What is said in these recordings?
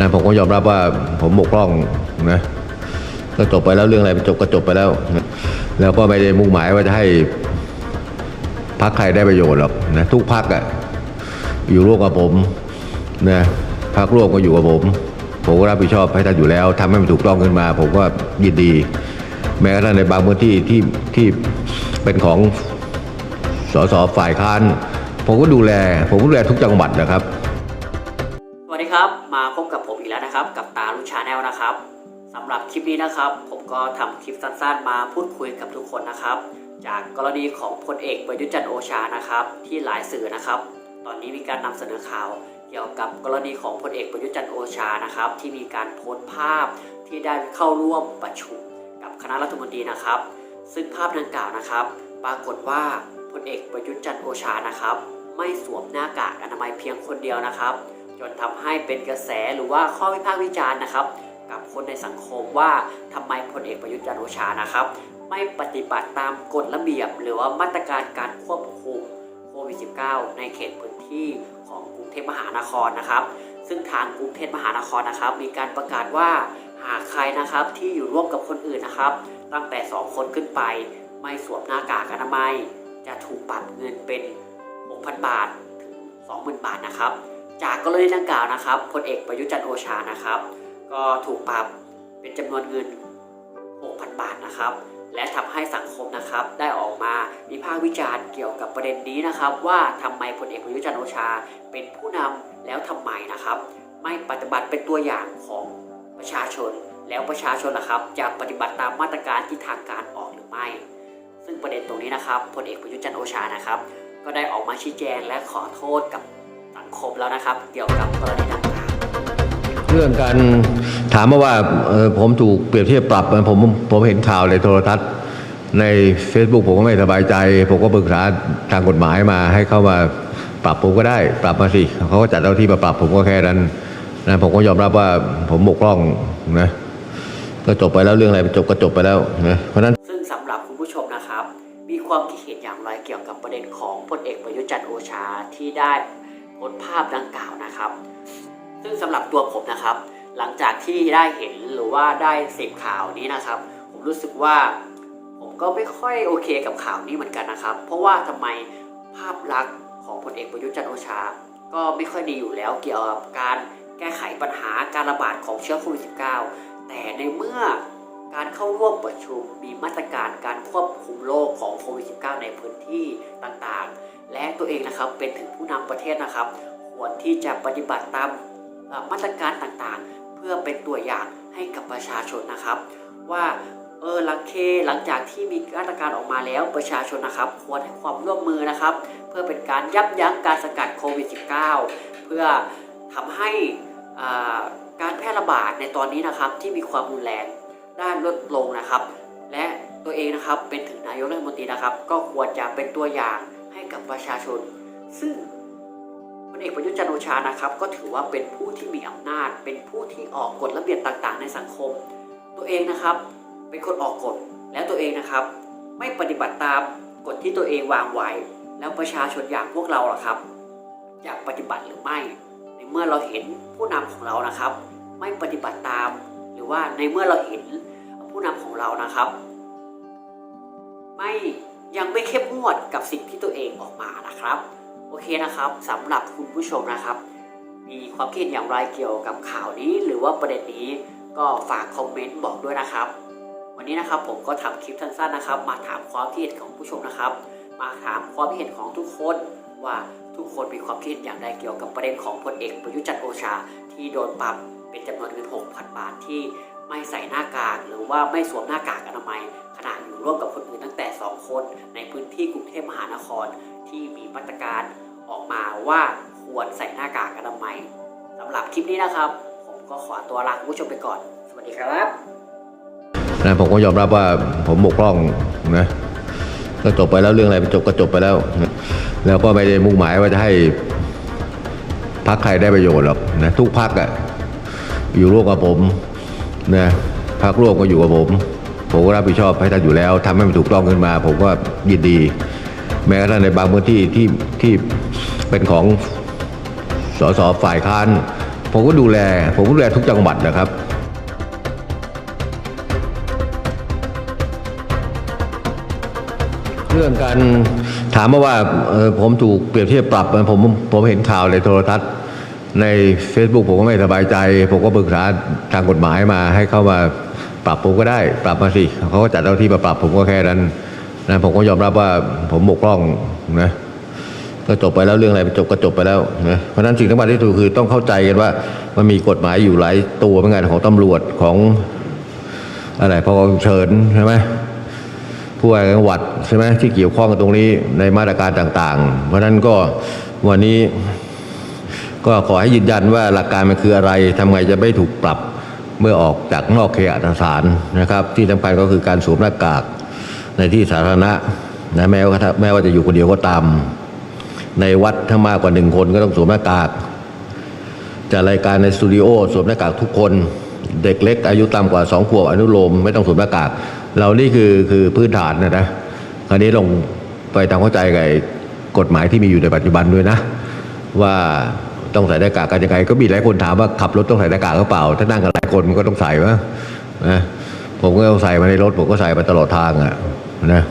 นะผมก็ยอมรับว่าผมบกพร่องนะก็จบไปแล้วเรื่องอะไรจบก็จบไปแล้วนะแล้วก็ไม่ได้มุ่งหมายว่าจะให้พักใครได้ประโยชน์หรอกนะทุกพักอะอยู่ร่วมกับผมนะพักร่วมก็อยู่กับผม ผมก็รับผิดชอบให้ท่านอยู่แล้วทำให้มันถูกต้องขึ้นมา ผมก็ยินดี แม้กระทั่งในบางพื้นที่ที่ที่เป็นของสสฝ่ายค้านผมก็ดูแล ผมก็ดูแลทุกจังหวัดนะครับ นะครับกับตาลุชาแนลนะครับสำหรับคลิปนี้นะครับ ผมก็ทำคลิปสั้นๆ มาพูดคุยกับทุกคนนะครับ จากกรณีของพลเอกประยุทธ์จันโอชานะครับ ที่หลายสื่อนะครับ ตอนนี้มีการนำเสนอข่าวเกี่ยวกับกรณีของพลเอกประยุทธ์จันโอชานะครับ ที่มีการโพสต์ภาพที่ได้เข้าร่วมประชุมกับคณะรัฐมนตรีนะครับ ซึ่งภาพดังกล่าวนะครับ ปรากฏว่าพลเอกประยุทธ์จันโอชานะครับ ไม่สวมหน้ากากอนามัยเพียงคนเดียวนะครับ จนทำให้เป็นกระแสหรือว่าข้อวิพากษ์วิจารณ์นะครับ กับคนในสังคมว่าทำไมพลเอกประยุทธ์จันทร์โอชานะครับ ไม่ปฏิบัติตามกฎระเบียบ หรือว่ามาตรการการควบคุมโควิด -19 ในเขตพื้นที่ของกรุงเทพมหานครนะครับ ซึ่งทางกรุงเทพมหานครนะครับ มีการประกาศว่าหากใครนะครับที่อยู่ร่วมกับคนอื่นนะครับ ตั้งแต่ 2 คนขึ้นไปไม่สวมหน้ากากอนามัย จะถูกปรับเงินเป็น 6,000 บาทถึง 20,000 บาทนะครับ จากกรณีดังกล่าวนะครับพลเอกประยุจันโอชานะครับ ก็ถูกปรับเป็นจำนวนเงิน 6,000 บาทนะครับ และทำให้สังคมนะครับได้ออกมาวิพากษ์วิจารณ์เกี่ยวกับประเด็นนี้นะครับ ว่าทำไมพลเอกประยุจันโอชา เป็นผู้นำแล้วทำไมนะครับ ไม่ปฏิบัติเป็นตัวอย่างของประชาชน แล้วประชาชนนะครับ จะปฏิบัติตามมาตรการที่ทางการออกหรือไม่ ซึ่งประเด็นตรงนี้นะครับพลเอกประยุจันโอชานะครับ ก็ได้ออกมาชี้แจงและขอโทษกับ สังคมแล้วนะครับ เกี่ยวกับกรณีดังกล่าวเรื่องการถามมาว่าเอ่อผมถูกเปรียบเทียบปรับผมผมเห็นข่าวในโทรทัศน์ ใน Facebook ผมก็ไม่สบายใจ ผมก็ปรึกษาทางกฎหมายมาให้เข้ามาปรับผมก็ได้ ปรับมาสิเขาก็จัดเจ้าที่มาปรับผมก็แค่นั้นนะผมก็ยอมรับว่าผมบกพร่องนะก็จบไปแล้วเรื่องอะไรจบก็จบไปแล้วนะเพราะฉะนั้นซึ่งสำหรับคุณผู้ชมนะครับ มีความคิดเห็นอย่างไรเกี่ยวกับประเด็นของพลเอกประยุทธ์จันทร์โอชาที่ได้โพสต์ภาพดังกล่าวนะครับ ซึ่งสำหรับตัวผมนะครับ หลังจากที่ได้เห็นหรือว่าได้เสพข่าวนี้นะครับ ผมรู้สึกว่า ผมก็ไม่ค่อยโอเคกับข่าวนี้เหมือนกันนะครับ เพราะว่าทำไมภาพลักษณ์ของพลเอกประยุทธ์จันทร์โอชา ก็ไม่ค่อยดีอยู่แล้วเกี่ยวกับการแก้ไขปัญหาการระบาดของเชื้อโควิด -19 แต่ในเมื่อการเข้าร่วมประชุมมีมาตรการการควบคุมโรคของโควิด -19 ในพื้นที่ต่างๆ และตัวเองนะครับเป็นถึงผู้นำประเทศนะครับ ควรที่จะปฏิบัติตามมาตรการต่างๆ เพื่อเป็นตัวอย่างให้กับประชาชนนะครับ ว่าเออหลังเคหลังจากที่มีมาตรการออกมาแล้วประชาชนนะครับ ควรให้ความร่วมมือนะครับ เพื่อเป็นการยับยั้งการสกัดโควิด -19 เพื่อทำให้การแพร่ระบาดในตอนนี้นะครับที่มีความรุนแรงได้ลดลงนะครับ และตัวเองนะครับเป็นถึงนายกรัฐมนตรีนะครับ ก็ควรจะเป็นตัวอย่างให้กับประชาชน ซึ่ง ลเอกประยุทธ์จันทร์โอชานะครับ ก็ถือว่าเป็นผู้ที่มีอำนาจ เป็นผู้ที่ออกกฎระเบียบต่างๆ ในสังคม ตัวเองนะครับเป็นคนออกกฎแล้วตัวเองนะครับ ไม่ปฏิบัติตามกฎที่ตัวเองวางไว้ แล้วประชาชนอย่างพวกเราล่ะครับอยากปฏิบัติหรือไม่ ในเมื่อเราเห็นผู้นำของเรานะครับ ไม่ปฏิบัติตาม หรือว่าในเมื่อเราเห็นผู้นำของเรานะครับ ไม่ยังไม่เข้มงวดกับสิ่งที่ตัวเองออกมานะครับ โอเคนะครับสำหรับคุณผู้ชมนะครับ มีความคิดอย่างไรเกี่ยวกับข่าวนี้หรือว่าประเด็นนี้ก็ฝากคอมเมนต์บอกด้วยนะครับ วันนี้นะครับผมก็ทำคลิปสั้นๆนะครับ มาถามความคิดเห็นของผู้ชมนะครับ มาถามความคิดเห็นของทุกคนว่าทุกคนมีความคิดอย่างไรเกี่ยวกับประเด็นของพลเอกประยุจันทร์โอชา ที่โดนปรับเป็นจำนวนเงิน6,000 บาทที่ไม่ใส่หน้ากากหรือว่าไม่สวมหน้ากากอนามัยขณะอยู่ร่วมกับคนอื่นตั้งแต่ คนในพื้นที่กรุงเทพมหานคร ที่มีมาตรการออกมาว่าควรใส่หน้ากากอนามัยสำหรับคลิปนี้นะครับ ผมก็ขอตัวลาคุณผู้ชมไปก่อน สวัสดีครับนะผมก็ยอมรับว่าผมบกพร่องนะก็จบไปแล้วเรื่องอะไรจบก็จบไปแล้ว แล้วก็ไม่ได้มุ่งหมายว่าจะให้พักใครได้ประโยชน์หรอกนะทุกพักอะอยู่ร่วมกับผมนะพักร่วมก็อยู่กับผม ผมก็รับผิดชอบให้ท่านอยู่แล้วทำให้มันถูกต้องขึ้นมา ผมก็ยินดี แม้กระทั่งในบางพื้นที่ที่ที่เป็นของสสฝ่ายค้านผมก็ดูแล ผมก็ดูแลทุกจังหวัดนะครับเรื่องการถามมาว่าผมถูกเปรียบเทียบปรับผมผมเห็นข่าวในโทรทัศน์ ใน Facebook ผมก็ไม่สบายใจ ผมก็ปรึกษาทางกฎหมายมาให้เข้ามา รับผมก็ได้ ปรับมาสิเขาก็จัดเจ้าที่มาปรับผมก็แค่นั้นนะผมก็ยอมรับว่าผมบกพร่องนะก็จบไปแล้วเรื่องอะไรจบก็จบไปแล้วนะเพราะฉะนั้นสิ่งสำคัญที่สุดคือต้องเข้าใจกันว่า มันมีกฎหมายอยู่หลายตัวเหมือนกันของตำรวจของอะไรพอเชิญใช่ไหมผู้ว่าจังหวัดใช่ไหมที่เกี่ยวข้องกับตรงนี้ในมาตรการต่าง ๆ เพราะฉะนั้นก็วันนี้ก็ขอให้ยืนยันว่าหลักการมันคืออะไรทำไงจะไม่ถูกปรับ เมื่อออกจากนอกเขตอัตสารนะครับ ที่สำคัญก็คือการสวมหน้ากากในที่สาธารณะนะแม้ว่าแม้ว่าจะอยู่คนเดียวก็ตาม ในวัดถ้ามากกว่าหนึ่งคนก็ต้องสวมหน้ากากจัดรายการในสตูดิโอสวมหน้ากากทุกคน เด็กเล็ก อายุต่ำกว่าสองขวบอนุโลมไม่ต้องสวมหน้ากากเรานี่คือคือพื้นฐานนะนะคราวนี้ลงไปทำเข้าใจกับกฎหมายที่มีอยู่ในปัจจุบันด้วยนะ ว่า ต้องใส่หน้ากากกันยังไงก็มีหลายคนถามว่าขับรถต้องใส่หน้ากากหรือเปล่า ถ้านั่งกันหลายคนมันก็ต้องใส่วะนะผมก็ต้องใส่มาในรถผมก็ใส่มาตลอดทางอะนะ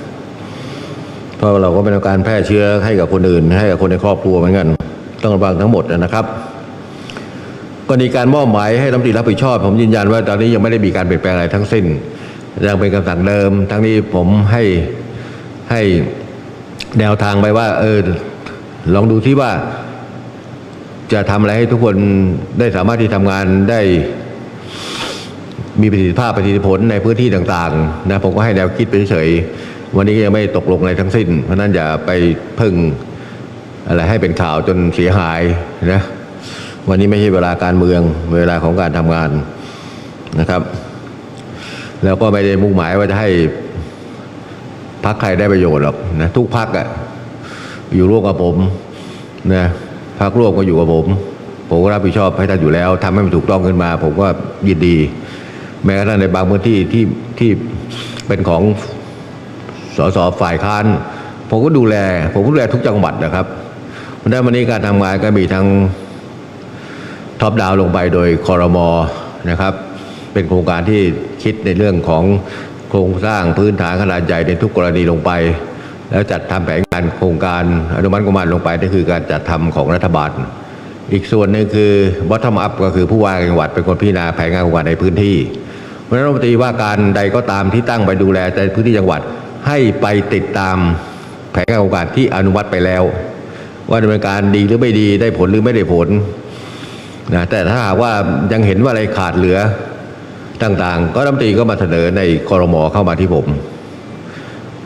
เพราะเราก็เป็นการแพร่เชื้อให้กับคนอื่น ให้กับคนในครอบครัวเหมือนกัน ต้องระวังทั้งหมดนะครับกรณีการมอบหมายให้รัฐมนตรีรับผิดชอบ ผมยืนยันว่าตอนนี้ยังไม่ได้มีการเปลี่ยนแปลงอะไรทั้งสิ้นยังเป็นคำสั่งเดิม ทั้งนี้ผมให้ให้แนวทางไปว่า เออลองดูที่ว่า จะทำอะไรให้ทุกคนได้สามารถที่ทำงานได้มีประสิทธิภาพประสิทธิผลในพื้นที่ต่างๆนะผมก็ให้แนวคิดไปเฉยวันนี้ก็ยังไม่ตกลงอะไรทั้งสิ้น เพราะฉะนั้นอย่าไปพึ่งอะไรให้เป็นข่าวจนเสียหายนะวันนี้ไม่ใช่เวลาการเมืองเวลาของการทำงานนะครับ แล้วก็ไม่ได้มุ่งหมายว่าจะให้พักใครได้ประโยชน์หรอกนะทุกพักอะอยู่ร่วมกับผมนะ พักร่วมก็อยู่กับผม ผมก็รับผิดชอบให้ท่านอยู่แล้วทำให้มันถูกต้องขึ้นมา ผมก็ยินดี แม้กระทั่งในบางพื้นที่ที่ที่เป็นของสสฝ่ายค้าน ผมก็ดูแล ผมก็ดูแลทุกจังหวัดนะครับเพราะฉะนั้นวันนี้การทำงานก็มีทั้งท็อปดาวลงไปโดยคอรมอนะครับ เป็นโครงการที่คิดในเรื่องของโครงสร้างพื้นฐานขนาดใหญ่ในทุกกรณีลงไป แล้วจัดทำแผนงานโครงการอนุมัติงบประมาณลงไปนี่คือการจัดทำของรัฐบาล อีกส่วนหนึ่งคือ bottom up ก็คือผู้ว่าจังหวัดเป็นคนพิจารณาแผนงานโครงการในพื้นที่เพราะนั้นรัฐมนตรีว่าการใดก็ตามที่ตั้งไปดูแลในพื้นที่จังหวัดให้ไปติดตามแผนงานโครงการที่อนุมัติไปแล้ว ว่าดำเนินการดีหรือไม่ดีได้ผลหรือไม่ได้ผลนะแต่ถ้าหากว่ายังเห็นว่าอะไรขาดเหลือต่างๆ ก็รัฐมนตรีก็มาเสนอในคอรมอเข้ามาที่ผม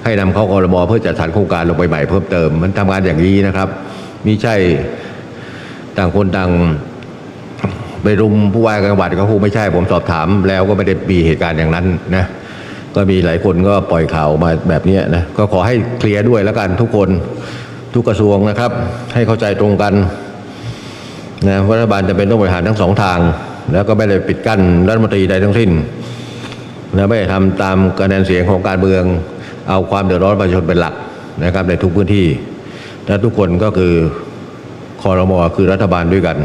ให้นำเข้าคอรมอเพื่อจัดสรรโครงการลงไปใหม่เพิ่มเติม มันทำงานอย่างนี้นะครับมิใช่ต่างคนต่างไปรุมผู้ว่าการจังหวัดก็คงไม่ใช่ผมสอบถาม แล้วก็ไม่ได้มีเหตุการณ์อย่างนั้นนะก็มีหลายคนก็ปล่อยข่าวมาแบบนี้นะก็ขอให้เคลียร์ด้วยแล้วกันทุกคนทุกกระทรวงนะครับ ให้เข้าใจตรงกันนะรัฐบาลจะเป็นต้องบริหารทั้งสองทาง แล้วก็ไม่ได้ปิดกั้นรัฐมนตรีใดทั้งสิ้นและไม่ได้ทำตามคะแนนเสียงของการเมือง เอาความเดือดร้อนประชาชนเป็นหลักนะครับในทุกพื้นที่และทุกคนก็คือคอรมอคือรัฐบาลด้วยกัน